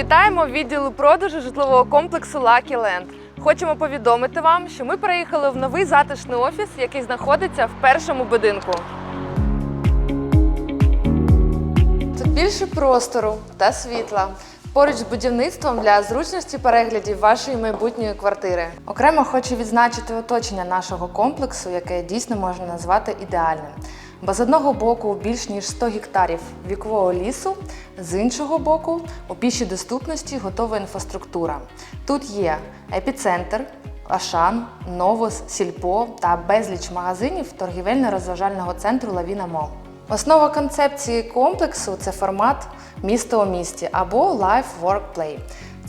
Вітаємо відділу продажу житлового комплексу Lucky Land. Хочемо повідомити вам, що ми переїхали в новий затишний офіс, який знаходиться в першому будинку. Тут більше простору та світла. Поруч з будівництвом для зручності переглядів вашої майбутньої квартири. Окремо хочу відзначити оточення нашого комплексу, яке дійсно можна назвати ідеальним. Бо з одного боку більш ніж 100 гектарів вікового лісу, з іншого боку, у пішій доступності готова інфраструктура. Тут є епіцентр, Ашан, Новос, Сільпо та безліч магазинів торгівельно-розважального центру Лавіна Мол. Основа концепції комплексу це формат місто у місті або Life Work Play.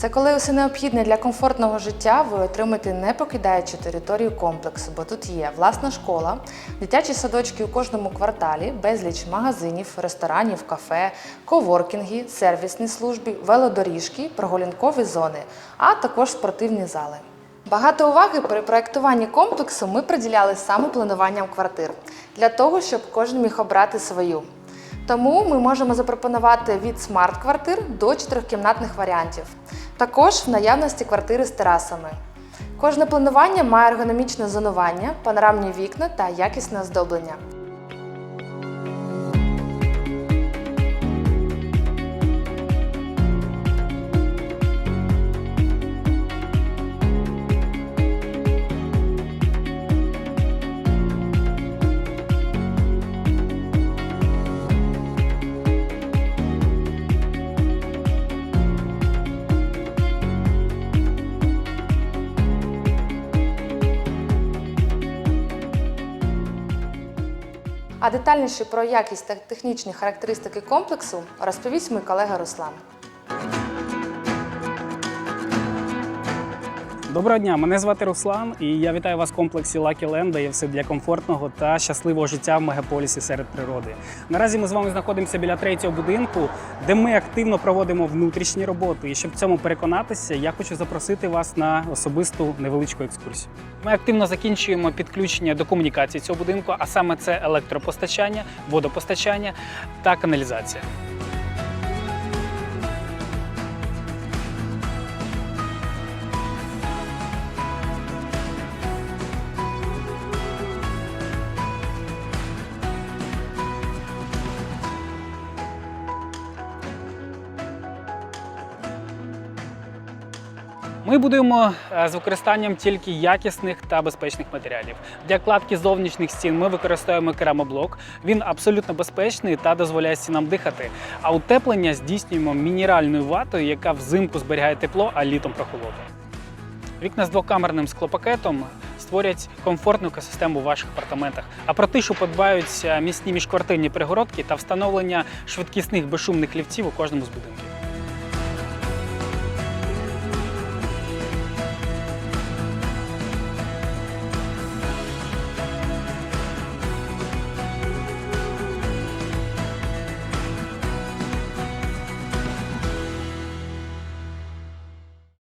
Це коли усе необхідне для комфортного життя ви отримаєте, не покидаючи територію комплексу, бо тут є власна школа, дитячі садочки у кожному кварталі, безліч магазинів, ресторанів, кафе, коворкінги, сервісні служби, велодоріжки, прогулянкові зони, а також спортивні зали. Багато уваги при проєктуванні комплексу ми приділяли саме плануванням квартир для того, щоб кожен міг обрати свою. Тому ми можемо запропонувати від смарт-квартир до чотирьохкімнатних варіантів. Також в наявності квартири з терасами. Кожне планування має ергономічне зонування, панорамні вікна та якісне оздоблення. А детальніше про якість та технічні характеристики комплексу розповість мій колега Руслан. Доброго дня, мене звати Руслан, і я вітаю вас в комплексі Lucky Land, де є все для комфортного та щасливого життя в мегаполісі серед природи. Наразі ми з вами знаходимося біля третього будинку, де ми активно проводимо внутрішні роботи. І щоб в цьому переконатися, я хочу запросити вас на особисту невеличку екскурсію. Ми активно закінчуємо підключення до комунікації цього будинку, а саме це електропостачання, водопостачання та каналізація. Ми будуємо е, з використанням тільки якісних та безпечних матеріалів. Для кладки зовнішніх стін ми використовуємо керамоблок. Він абсолютно безпечний та дозволяє стінам дихати. А утеплення здійснюємо мінеральною ватою, яка взимку зберігає тепло, а літом прохолоду. Вікна з двокамерним склопакетом створять комфортну екосистему в ваших апартаментах. А про тишу подбають е, міцні міжквартирні перегородки та встановлення швидкісних безшумних ліфтів у кожному з будинків.